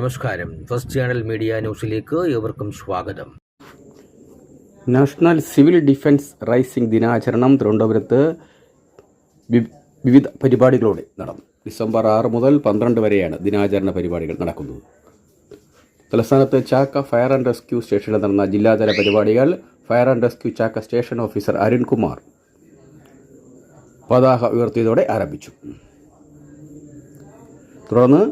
നമസ്കാരം. First channel media ന്യൂസിലേക്ക് ഏവർക്കും സ്വാഗതം. നാഷണൽ സിവിൽ ഡിഫൻസ് റൈസിംഗ് ദിനാചരണം തിരുവനന്തപുരത്ത് വിവിധ പരിപാടികളോടെ നടന്നു. ഡിസംബർ ആറ് മുതൽ പന്ത്രണ്ട് വരെയാണ് ദിനാചരണ പരിപാടികൾ നടക്കുന്നത്. തലസ്ഥാനത്ത് ചാക്ക ഫയർ ആൻഡ് റെസ്ക്യൂ സ്റ്റേഷനിൽ നടന്ന ജില്ലാതല പരിപാടികൾ fire and rescue Chakka station officer Arunkumar പതാക ഉയർത്തിയതോടെ ആരംഭിച്ചു. തുടർന്ന്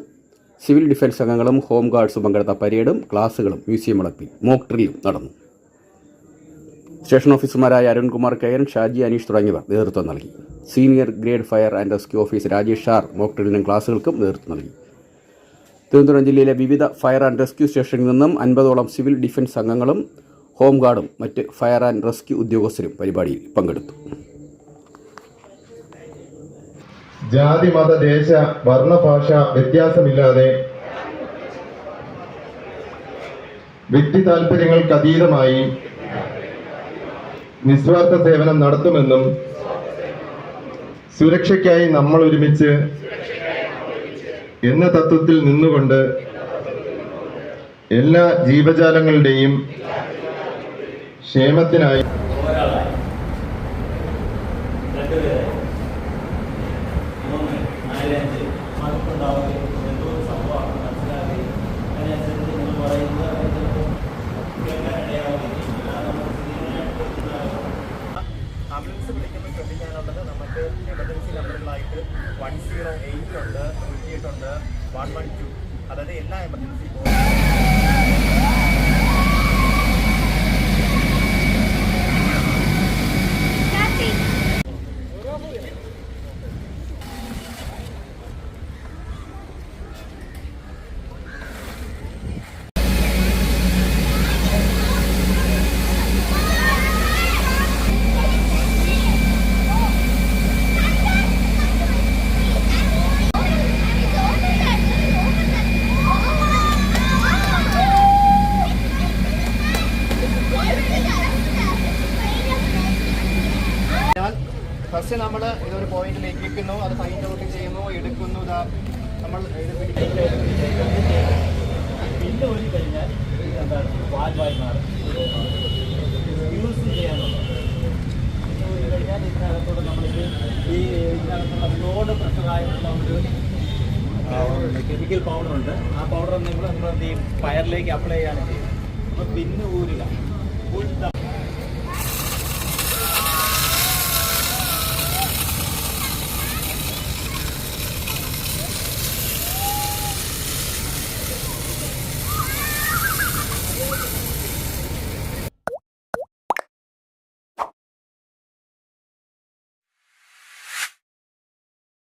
സിവിൽ ഡിഫൻസ് അംഗങ്ങളും ഹോം ഗാർഡ്സും പങ്കെടുത്ത പരേഡും ക്ലാസുകളും മ്യൂസിയം വളപ്പിൽ മോക്ക് ഡ്രില്ലും നടന്നു. സ്റ്റേഷൻ ഓഫീസർമാരായ അരുൺകുമാർ കയൻ ഷാജി അനീഷ് തുടങ്ങിയവർ നേതൃത്വം നൽകി. Senior grade fire and rescue officer Rajesh ഷാർ mock ഡ്രില്ലിനും ക്ലാസുകൾക്കും നേതൃത്വം നൽകി. തിരുവനന്തപുരം ജില്ലയിലെ വിവിധ ഫയർ ആൻഡ് റെസ്ക്യൂ സ്റ്റേഷനിൽ നിന്നും അൻപതോളം സിവിൽ ഡിഫൻസ് അംഗങ്ങളും ഹോം ഗാർഡും മറ്റ് ഫയർ ആൻഡ് റെസ്ക്യൂ ഉദ്യോഗസ്ഥരും പരിപാടിയിൽ പങ്കെടുത്തു. ജാതി മത ദേശ വർണ ഭാഷ വ്യത്യാസമില്ലാതെ വ്യക്തി താല്പര്യങ്ങൾക്ക് അതീതമായി നിസ്വാർത്ഥ സേവനം നടത്തുമെന്നും സുരക്ഷയ്ക്കായി നമ്മൾ ഒരുമിച്ച് എന്ന തത്വത്തിൽ നിന്നുകൊണ്ട് എല്ലാ ജീവജാലങ്ങളുടെയും ക്ഷേമത്തിനായി ആംബുലൻസ് വിളിക്കുമ്പോൾ ശ്രദ്ധിക്കാനുള്ളത് നമുക്ക് എമർജൻസി നമ്പറുകളായിട്ട് വൺ സീറോ എയ്റ്റ് ഉണ്ട് നൂറ്റി എട്ട് ഉണ്ട് വൺ വൺ ടു അതായത് എല്ലാ എമർജൻസി ഞാൻ ഫസ്റ്റ് നമ്മൾ ഇതൊരു പോയിന്റിലേക്ക് എത്തിക്കുന്നു അത് ഫൈൻഡ് ഔട്ട് ചെയ്യുന്നു എടുക്കുന്നു ഇതാ നമ്മൾ യൂസ് ഈ ഒരു കെമിക്കൽ പൗഡർ ഉണ്ട്. ആ പൗഡർ നിങ്ങൾ നമ്മൾ എന്ത് ചെയ്യും? ഫയറിലേക്ക് അപ്ലൈ ചെയ്യാണ് ചെയ്യുന്നത്. അപ്പോൾ പിന്നെ ഊരുക.